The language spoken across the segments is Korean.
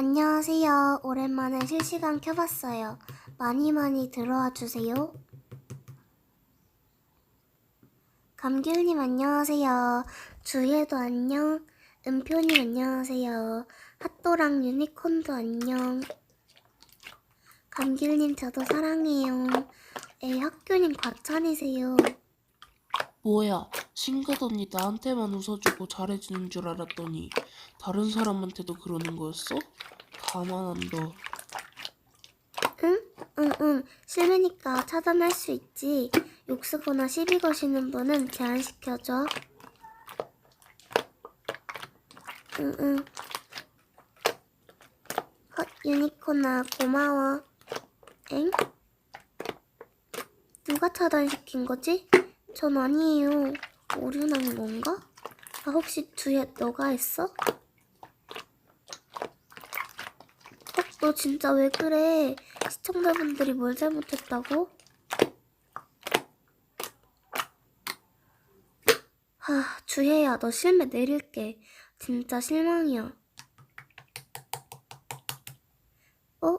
안녕하세요. 오랜만에 실시간 켜봤어요. 많이 많이 들어와 주세요. 감귤님 안녕하세요. 주혜도 안녕. 은표님 안녕하세요. 핫도랑 유니콘도 안녕. 감귤님 저도 사랑해요. 에 학교님 과찬이세요. 뭐야, 언니 나한테만 웃어주고 잘해주는 줄 알았더니 다른 사람한테도 그러는 거였어? 가만한 너. 응? 응, 응. 실례니까 차단할 수 있지. 욕 쓰거나 시비 거시는 분은 제한시켜줘. 응, 응. 헛, 유니콘아, 고마워. 엥? 누가 차단시킨 거지? 전 아니에요. 오류 난 건가? 아, 혹시 뒤에 너가 했어? 어, 너 진짜 왜 그래? 시청자분들이 뭘 잘못했다고? 하, 주혜야, 너 실매 내릴게. 진짜 실망이야. 어?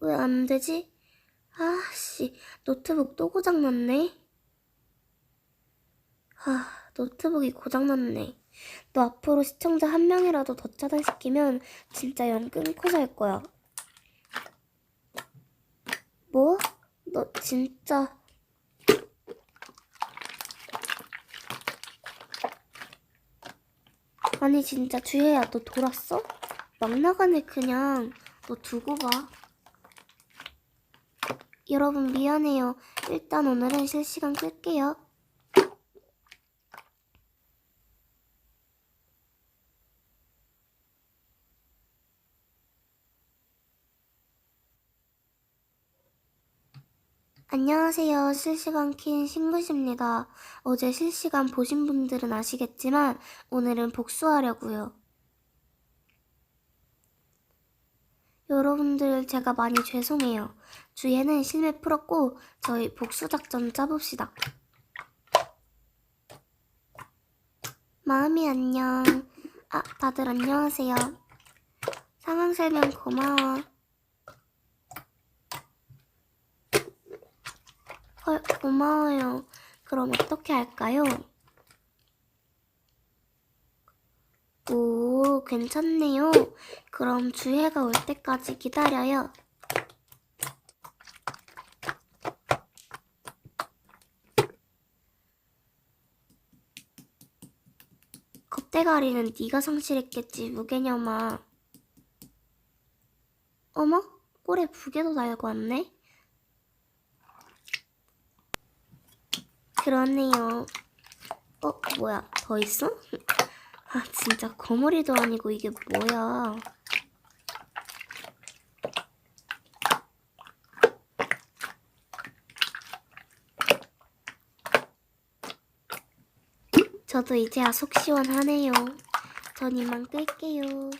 왜 안 되지? 아씨, 노트북 또 고장났네. 하, 노트북이 고장났네. 너 앞으로 시청자 한 명이라도 더 차단시키면 진짜 연 끊고 살 거야. 뭐? 너 진짜 아니 진짜 주혜야 너 돌았어? 막 나가네 그냥 너 두고 봐 여러분 미안해요 일단 오늘은 실시간 끌게요 안녕하세요. 실시간 킨 신굿입니다. 어제 실시간 보신 분들은 아시겠지만 오늘은 복수하려고요. 여러분들 제가 많이 죄송해요. 주에는 실매 풀었고 저희 복수 작전 짜봅시다. 마음이 안녕. 아, 다들 안녕하세요. 상황 설명 고마워. 고마워요. 그럼 어떻게 할까요? 오, 괜찮네요. 그럼 주혜가 올 때까지 기다려요. 겁대가리는 네가 상실했겠지, 무개념아. 어머? 꼴에 부개도 달고 왔네? 그러네요. 어, 뭐야, 더 있어? 아, 진짜 거머리도 아니고 이게 뭐야. 저도 이제야 속 시원하네요. 전 이만 끌게요.